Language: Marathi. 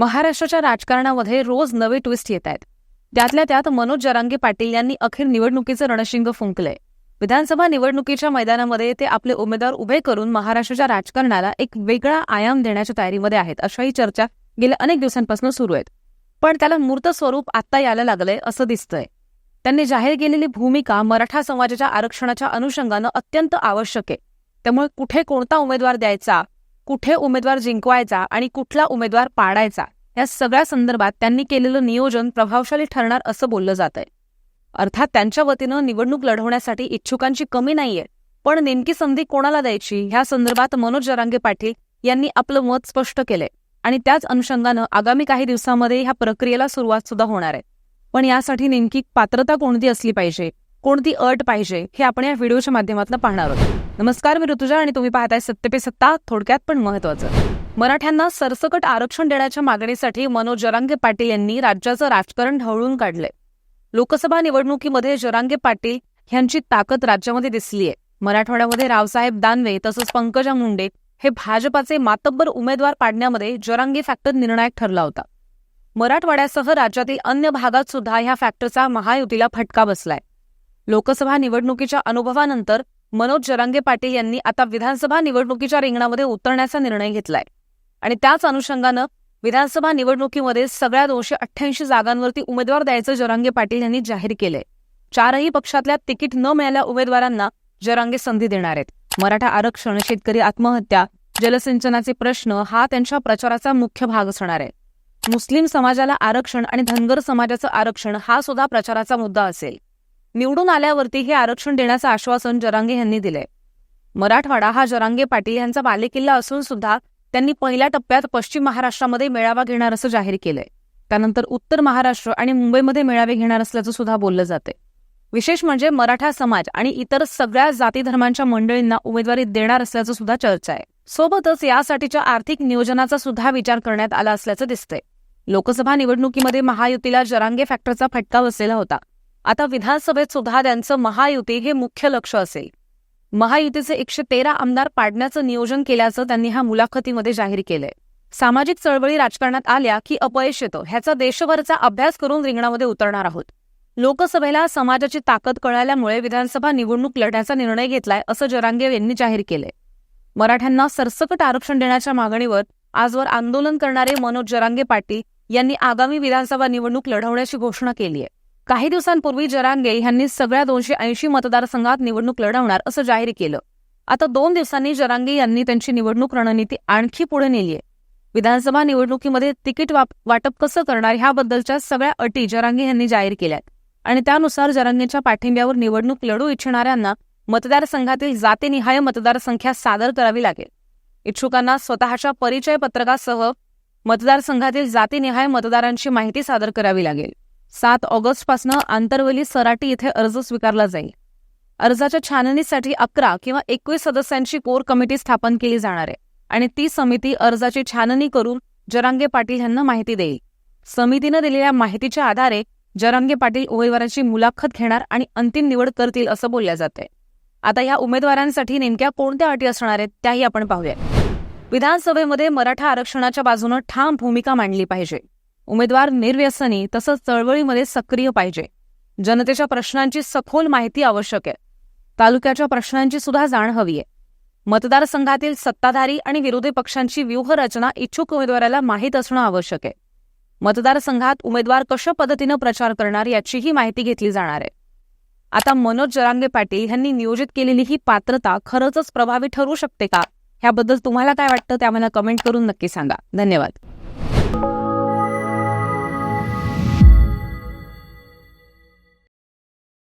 महाराष्ट्राच्या राजकारणामध्ये रोज नवे ट्विस्ट येत आहेत. त्यातल्या त्यात मनोज जरांगे पाटील यांनी अखेर निवडणुकीचं रणशिंग फुंकलंय. विधानसभा निवडणुकीच्या मैदानामध्ये ते आपले उमेदवार उभे करून महाराष्ट्राच्या राजकारणाला एक वेगळा आयाम देण्याच्या तयारीमध्ये आहेत अशाही चर्चा गेल्या अनेक दिवसांपासून सुरू आहेत. पण त्याला मूर्त स्वरूप आत्ता यायला लागलंय असं दिसतंय. त्यांनी जाहीर केलेली भूमिका मराठा समाजाच्या आरक्षणाच्या अनुषंगानं अत्यंत आवश्यक आहे. त्यामुळे कुठे कोणता उमेदवार द्यायचा कुठे उमेदवार जिंकवायचा आणि कुठला उमेदवार पाडायचा या सगळ्या संदर्भात त्यांनी केलेलं नियोजन प्रभावशाली ठरणार असं बोललं जात आहे अर्थात त्यांच्या वतीनं निवडणूक लढवण्यासाठी इच्छुकांची कमी नाहीये पण नेमकी संधी कोणाला द्यायची ह्या संदर्भात मनोज जरांगे पाटील यांनी आपलं मत स्पष्ट केलंय आणि त्याच अनुषंगानं आगामी काही दिवसांमध्ये ह्या प्रक्रियेला सुरुवात सुद्धा होणार आहे. पण यासाठी नेमकी पात्रता कोणती असली पाहिजे? कोणती अट पाहिजे हे आपण या व्हिडिओच्या माध्यमातून पाहणार आहोत. नमस्कार मी ऋतुजा आणि तुम्ही पाहताय सत्य पे सत्ता थोडक्यात पण महत्वाचं मराठ्यांना सरसकट आरक्षण देण्याच्या मागणीसाठी मनोज जरांगे पाटील यांनी राज्याचं राजकारण ढवळून काढलंय. लोकसभा निवडणुकीमध्ये जरांगे पाटील यांची ताकद राज्यामध्ये दिसलीय मराठवाड्यामध्ये रावसाहेब दानवे तसंच पंकजा मुंडे हे भाजपाचे मातब्बर उमेदवार पाडण्यामध्ये जरांगे फॅक्टर निर्णायक ठरला होता. मराठवाड्यासह राज्यातील अन्य भागात सुद्धा ह्या फॅक्टरचा महायुतीला फटका बसलाय. लोकसभा निवडणुकीच्या अनुभवानंतर मनोज जरांगे पाटील यांनी आता विधानसभा निवडणुकीच्या रिंगणामध्ये उतरण्याचा निर्णय घेतलाय. आणि त्याच अनुषंगानं विधानसभा निवडणुकीमध्ये सगळ्या दोनशे अठ्ठ्याऐंशी जागांवरती उमेदवार द्यायचं जरांगे पाटील यांनी जाहीर केलंय. चारही पक्षातल्या तिकीट न मिळाल्या उमेदवारांना जरांगे संधी देणार आहेत. मराठा आरक्षण शेतकरी आत्महत्या जलसिंचनाचे प्रश्न हा त्यांच्या प्रचाराचा मुख्य भाग असणार आहे. मुस्लिम समाजाला आरक्षण आणि धनगर समाजाचं आरक्षण हा सुद्धा प्रचाराचा मुद्दा असेल. निवडून आल्यावरती हे आरक्षण देण्याचं आश्वासन जरांगे यांनी दिलंय. मराठवाडा हा जरांगे पाटील यांचा बालेकिल्ला असून सुद्धा त्यांनी पहिल्या टप्प्यात पश्चिम महाराष्ट्रामध्ये मेळावा घेणार असं जाहीर केलंय. त्यानंतर उत्तर महाराष्ट्र आणि मुंबईमध्ये मेळावे घेणार असल्याचं सुद्धा बोललं जाते विशेष म्हणजे मराठा समाज आणि इतर सगळ्या जाती धर्मांच्या मंडळींना उमेदवारी देणार असल्याचं सुद्धा चर्चा आहे. सोबतच यासाठीच्या आर्थिक नियोजनाचा सुद्धा विचार करण्यात आला असल्याचं दिसतंय. लोकसभा निवडणुकीमध्ये महायुतीला जरांगे फॅक्टरचा फटका बसलेला होता. आता विधानसभेत सुद्धा त्यांचं महायुती हे मुख्य लक्ष असेल. महायुतीचे एकशे तेरा आमदार पाडण्याचं नियोजन केल्याचं त्यांनी ह्या मुलाखतीमध्ये जाहीर केलंय. सामाजिक चळवळी राजकारणात आल्या की अपयश येतं ह्याचा देशभरचा अभ्यास करून रिंगणामध्ये उतरणार आहोत. लोकसभेला समाजाची ताकद कळाल्यामुळे विधानसभा निवडणूक लढण्याचा निर्णय घेतलाय असं जरांगेव यांनी जाहीर केलंय. मराठ्यांना सरसकट आरक्षण देण्याच्या मागणीवर आजवर आंदोलन करणारे मनोज जरांगे पाटील यांनी आगामी विधानसभा निवडणूक लढवण्याची घोषणा केली आहे काही दिवसांपूर्वी जरांगे यांनी सगळ्या दोनशे ऐंशी मतदारसंघात निवडणूक लढवणार असं जाहीर केलं. आता दोन दिवसांनी जरांगे यांनी त्यांची निवडणूक रणनीती आणखी पुढे नेली आहे. विधानसभा निवडणुकीमध्ये तिकीट वाटप कसं करणार ह्याबद्दलच्या सगळ्या अटी जरांगे यांनी जाहीर केल्यात. आणि त्यानुसार जरांगेच्या पाठिंब्यावर निवडणूक लढू इच्छिणाऱ्यांना मतदारसंघातील जातीनिहाय मतदारसंख्या सादर करावी लागेल. इच्छुकांना स्वतःच्या परिचय पत्रकासह मतदारसंघातील जातीनिहाय मतदारांची माहिती सादर करावी लागेल. सात ऑगस्टपासून आंतरवली सराटी इथे अर्ज स्वीकारला जाईल. अर्जाच्या छाननीसाठी अकरा किंवा एकवीस सदस्यांची कोर कमिटी स्थापन केली जाणार आहे आणि ती समिती अर्जाची छाननी करून जरांगे पाटील यांना माहिती देईल. समितीनं दिलेल्या माहितीच्या आधारे जरांगे पाटील उमेदवारांची मुलाखत घेणार आणि अंतिम निवड करतील असं बोलल्या जाते आता या उमेदवारांसाठी नेमक्या कोणत्या अटी असणार आहेत त्याही आपण पाहूया विधानसभेमध्ये मराठा आरक्षणाच्या बाजूनं ठाम भूमिका मांडली पाहिजे. उमेदवार निर्व्यसनी तसंच चळवळीमध्ये सक्रिय पाहिजे. जनतेच्या प्रश्नांची सखोल माहिती आवश्यक आहे. तालुक्याच्या प्रश्नांची सुद्धा जाण हवी आहे. मतदारसंघातील सत्ताधारी आणि विरोधी पक्षांची व्यूहरचना इच्छुक उमेदवाराला माहीत असणं आवश्यक आहे. मतदारसंघात उमेदवार कशा पद्धतीनं प्रचार करणार याचीही माहिती घेतली जाणार आहे. आता मनोज जरांगे पाटील यांनी नियोजित केलेली ही पात्रता खरंच प्रभावी ठरू शकते का? ह्याबद्दल तुम्हाला काय वाटतं? ते आम्हाला कमेंट करून नक्की सांगा. धन्यवाद.